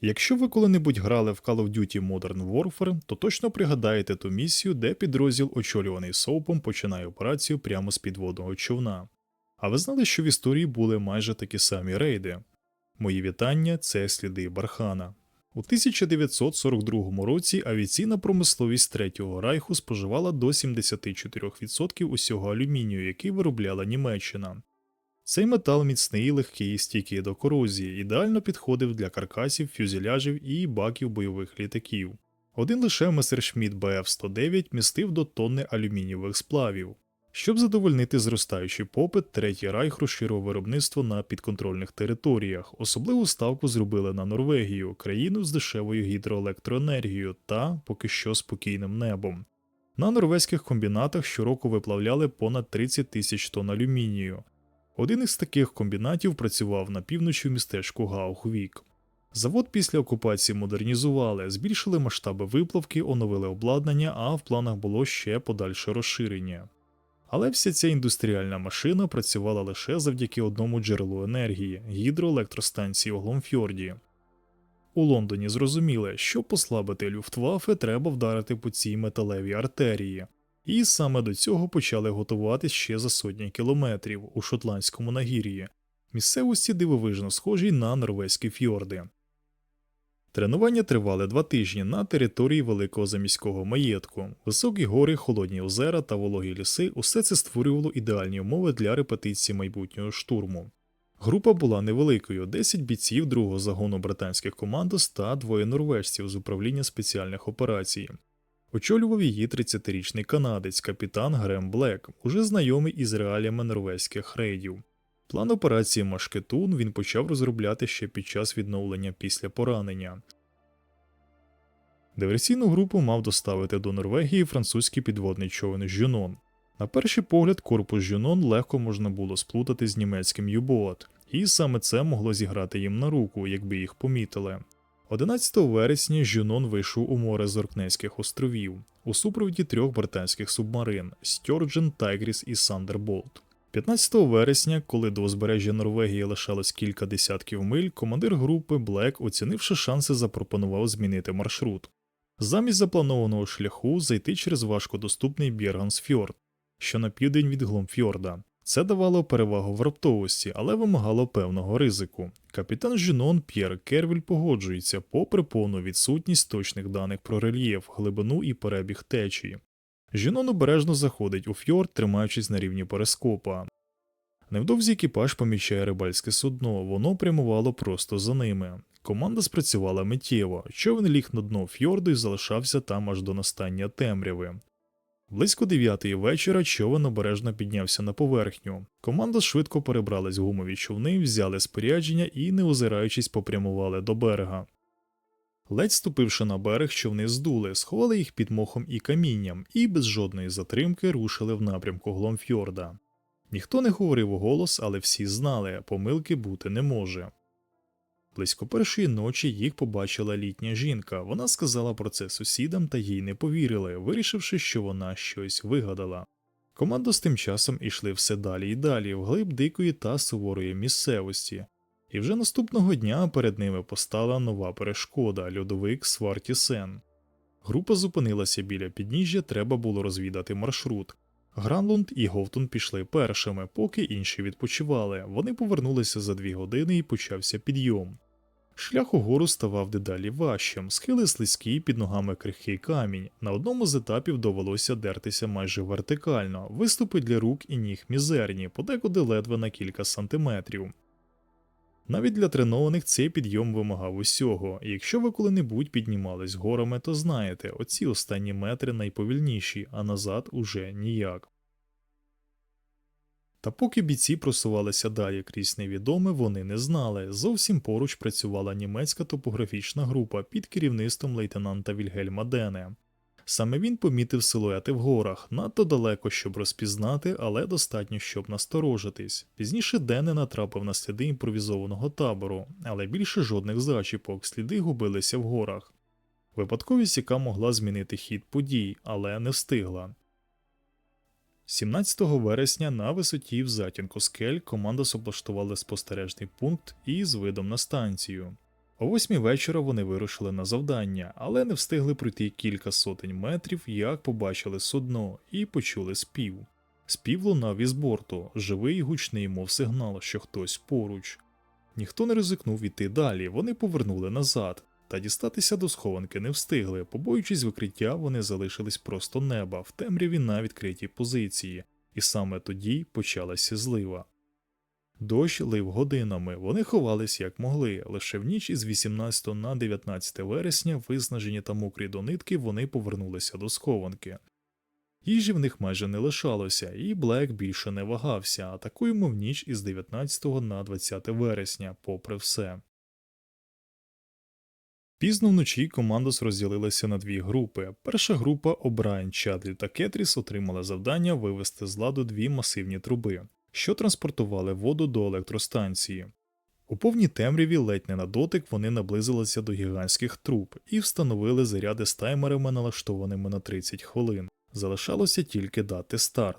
Якщо ви коли-небудь грали в Call of Duty Modern Warfare, то точно пригадаєте ту місію, де підрозділ, очолюваний соупом, починає операцію прямо з підводного човна. А ви знали, що в історії були майже такі самі рейди? Мої вітання це сліди Бархана. У 1942 році авіаційна промисловість Третього Райху споживала до 74% усього алюмінію, який виробляла Німеччина. Цей метал міцний, легкий і стійкий до корозії, ідеально підходив для каркасів, фюзеляжів і баків бойових літаків. Один лише Месершміт БФ-109 містив до тонни алюмінієвих сплавів. Щоб задовольнити зростаючий попит, Третій Райх розширив виробництво на підконтрольних територіях. Особливу ставку зробили на Норвегію, країну з дешевою гідроелектроенергією та поки що спокійним небом. На норвезьких комбінатах щороку виплавляли понад 30 тисяч тонн алюмінію. Один із таких комбінатів працював на півночі в містечку Гаухвік. Завод після окупації модернізували, збільшили масштаби виплавки, оновили обладнання, а в планах було ще подальше розширення. Але вся ця індустріальна машина працювала лише завдяки одному джерелу енергії гідроелектростанції у Гломфьорді. У Лондоні зрозуміли, щоб послабити Люфтваффе, треба вдарити по цій металевій артерії, і саме до цього почали готуватись ще за сотні кілометрів у шотландському нагір'ї, місцевості дивовижно схожій на норвезькі фьорди. Тренування тривали два тижні на території великого заміського маєтку. Високі гори, холодні озера та вологі ліси усе це створювало ідеальні умови для репетиції майбутнього штурму. Група була невеликою: 10 бійців другого загону британських командос та двоє норвежців з управління спеціальних операцій. Очолював її 30-річний канадець, капітан Грем Блек, уже знайомий із реаліями норвезьких рейдів. План операції Машкетун він почав розробляти ще під час відновлення після поранення. Диверсійну групу мав доставити до Норвегії французький підводний човен Жюнон. На перший погляд, корпус Жюнон легко можна було сплутати з німецьким Юбоат, і саме це могло зіграти їм на руку, якби їх помітили. 11 вересня Жюнон вийшов у море Зоркнеських островів у супроводі трьох британських субмарин Стьорджен, Тайгріс і Сандерболт. 15 вересня, коли до узбережжя Норвегії лишалось кілька десятків миль, командир групи Блек, оцінивши шанси, запропонував змінити маршрут. Замість запланованого шляху зайти через важкодоступний Бєргансфьорд, що на південь від Гломфьорда. Це давало перевагу в раптовості, але вимагало певного ризику. Капітан Жінон П'єр Кервіль погоджується, попри повну відсутність точних даних про рельєф, глибину і перебіг течії. Жінон обережно заходить у фьорд, тримаючись на рівні перископа. Невдовзі екіпаж помічає рибальське судно, воно прямувало просто за ними. Команда спрацювала миттєво, човен ліг на дно фьорду і залишався там аж до настання темряви. Близько дев'ятої вечора човен обережно піднявся на поверхню. Команда швидко перебралась в гумові човни, взяли спорядження і, не озираючись, попрямували до берега. Ледь ступивши на берег, човни здули, сховали їх під мохом і камінням, і без жодної затримки рушили в напрямку Гломфьорда. Ніхто не говорив у голос, але всі знали, помилки бути не може. Близько першої ночі їх побачила літня жінка. Вона сказала про це сусідам, та їй не повірили, вирішивши, що вона щось вигадала. Команда з тим часом ішли все далі і далі, вглиб дикої та суворої місцевості. І вже наступного дня перед ними постала нова перешкода льодовик Свартісен. Група зупинилася біля підніжжя, треба було розвідати маршрут. Гранлунд і Говтун пішли першими, поки інші відпочивали. Вони повернулися за дві години і почався підйом. Шлях угору ставав дедалі важчим, схили слизькі під ногами крихкий камінь. На одному з етапів довелося дертися майже вертикально, виступи для рук і ніг мізерні, подекуди ледве на кілька сантиметрів. Навіть для тренованих цей підйом вимагав усього, і якщо ви коли-небудь піднімались горами, то знаєте, оці останні метри найповільніші, а назад уже ніяк. Та поки бійці просувалися далі крізь невідоме, вони не знали. Зовсім поруч працювала німецька топографічна група під керівництвом лейтенанта Вільгельма Дене. Саме він помітив силуети в горах, надто далеко, щоб розпізнати, але достатньо, щоб насторожитись. Пізніше Дене натрапив на сліди імпровізованого табору, але більше жодних зачіпок, сліди губилися в горах. Випадковість, яка могла змінити хід подій, але не встигла. 17 вересня на висоті в затінку скель команда облаштували спостережний пункт із видом на станцію. О восьмій вечора вони вирушили на завдання, але не встигли пройти кілька сотень метрів, як побачили судно, і почули спів. Спів лунав із борту, живий і гучний, мов сигнал, що хтось поруч. Ніхто не ризикнув іти далі, вони повернули назад, та дістатися до схованки не встигли, побоюючись викриття, вони залишились просто неба в темряві на відкритій позиції, і саме тоді почалася злива. Дощ лив годинами, вони ховались як могли. Лише в ніч із 18 на 19 вересня, виснажені та мокрі до нитки, вони повернулися до схованки. Їжі в них майже не лишалося, і Блек більше не вагався, атакуємо в ніч із 19 на 20 вересня, попри все. Пізно вночі командос розділилася на дві групи. Перша група Обрайен, Чадлі та Кетріс отримала завдання вивести з ладу дві масивні труби, що транспортували воду до електростанції. У повній темряві ледь не на дотик вони наблизилися до гігантських труб і встановили заряди з таймерами, налаштованими на 30 хвилин. Залишалося тільки дати старт.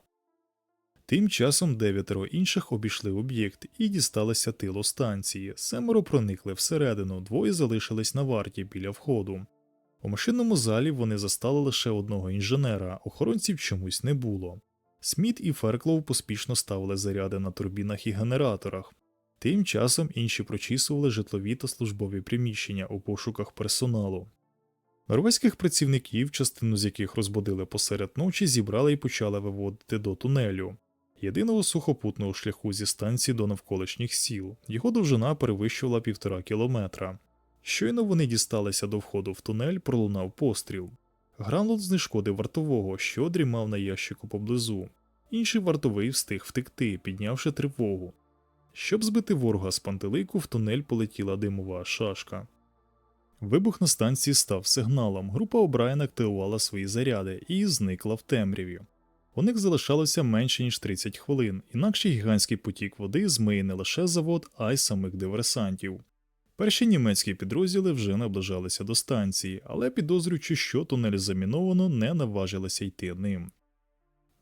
Тим часом дев'ятеро інших обійшли об'єкт і дісталися тилу станції. Семеро проникли всередину, двоє залишились на варті біля входу. У машинному залі вони застали лише одного інженера, охоронців чомусь не було. Сміт і Ферклоу поспішно ставили заряди на турбінах і генераторах. Тим часом інші прочісували житлові та службові приміщення у пошуках персоналу. Норвезьких працівників, частину з яких розбудили посеред ночі, зібрали і почали виводити до тунелю. Єдиного сухопутного шляху зі станції до навколишніх сіл. Його довжина перевищувала півтора кілометра. Щойно вони дісталися до входу в тунель, пролунав постріл. Гранлот знешкодив вартового, що дрімав на ящику поблизу. Інший вартовий встиг втекти, піднявши тривогу. Щоб збити ворога з пантелику, в тунель полетіла димова шашка. Вибух на станції став сигналом. Група Обрайен активувала свої заряди і зникла в темряві. У них залишалося менше ніж 30 хвилин, інакше гігантський потік води змиє не лише завод, а й самих диверсантів. Перші німецькі підрозділи вже наближалися до станції, але підозрюючи, що тунель заміновано, не наважилися йти ним.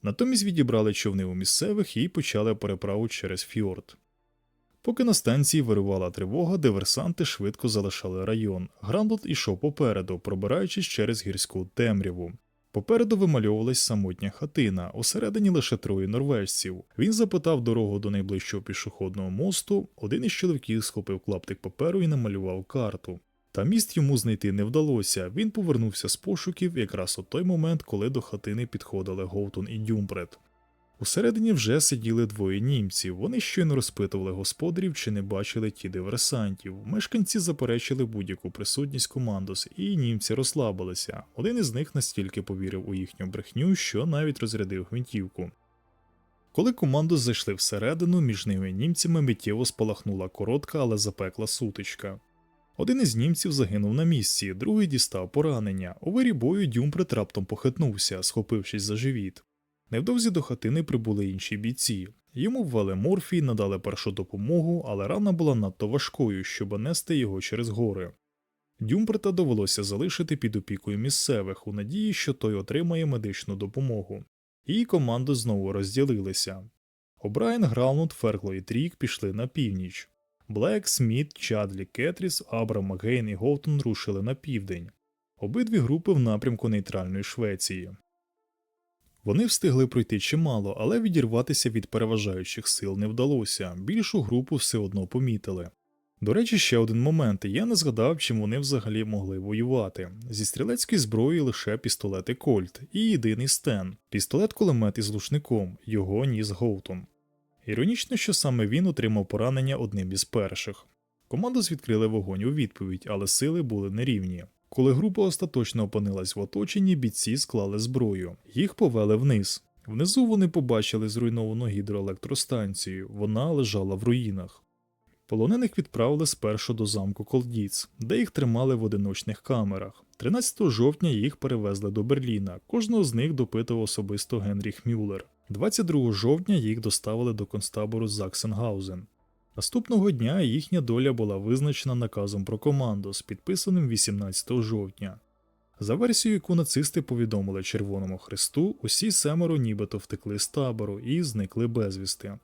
Натомість відібрали човни у місцевих і почали переправу через фьорд. Поки на станції вирувала тривога, диверсанти швидко залишали район. Грандлот ішов попереду, пробираючись через гірську темряву. Попереду вимальовувалась самотня хатина, усередині лише троє норвежців. Він запитав дорогу до найближчого пішохідного мосту, один із чоловіків схопив клаптик паперу і намалював карту. Та міст йому знайти не вдалося, він повернувся з пошуків якраз у той момент, коли до хатини підходили Гоутон і Дюмбрет. Усередині вже сиділи двоє німців. Вони щойно розпитували господарів, чи не бачили ті диверсантів. Мешканці заперечили будь-яку присутність командос, і німці розслабилися. Один із них настільки повірив у їхню брехню, що навіть розрядив гвинтівку. Коли командос зайшли всередину, між ними німцями миттєво спалахнула коротка, але запекла сутичка. Один із німців загинув на місці, другий дістав поранення. У вирі бою Дюмпрет раптом похитнувся, схопившись за живіт. Невдовзі до хатини прибули інші бійці. Йому ввели морфій, надали першу допомогу, але рана була надто важкою, щоб нести його через гори. Дюмпрета довелося залишити під опікою місцевих у надії, що той отримає медичну допомогу. Її команди знову розділилися. Обрайен, Граунут, Фергло і Трік пішли на північ. Блек, Сміт, Чадлі, Кетріс, Абрам, Гейн і Голтон рушили на південь. Обидві групи в напрямку нейтральної Швеції. Вони встигли пройти чимало, але відірватися від переважаючих сил не вдалося, більшу групу все одно помітили. До речі, ще один момент я не згадав, чим вони взагалі могли воювати. Зі стрілецької зброї лише пістолети Кольт і єдиний стен, пістолет кулемет із лушником, його ніс Гоутон. Іронічно, що саме він отримав поранення одним із перших. Командос відкрили вогонь у відповідь, але сили були нерівні. Коли група остаточно опинилась в оточенні, бійці склали зброю. Їх повели вниз. Внизу вони побачили зруйновану гідроелектростанцію, вона лежала в руїнах. Полонених відправили спершу до замку Колдіц, де їх тримали в одиночних камерах. 13 жовтня їх перевезли до Берліна, кожного з них допитував особисто Генріх Мюллер. 22 жовтня їх доставили до концтабору Заксенгаузен. Наступного дня їхня доля була визначена наказом про командос, підписаним 18 жовтня. За версією, яку нацисти повідомили Червоному Христу, усі семеро нібито втекли з табору і зникли безвісти.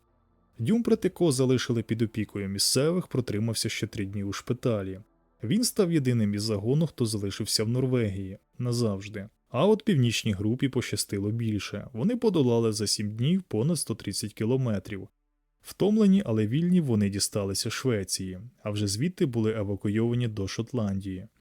Дюмпрет, якого залишили під опікою місцевих, протримався ще три дні у шпиталі. Він став єдиним із загону, хто залишився в Норвегії назавжди. А от північній групі пощастило більше. Вони подолали за 7 днів понад 130 кілометрів. Втомлені, але вільні вони дісталися Швеції, а вже звідти були евакуйовані до Шотландії.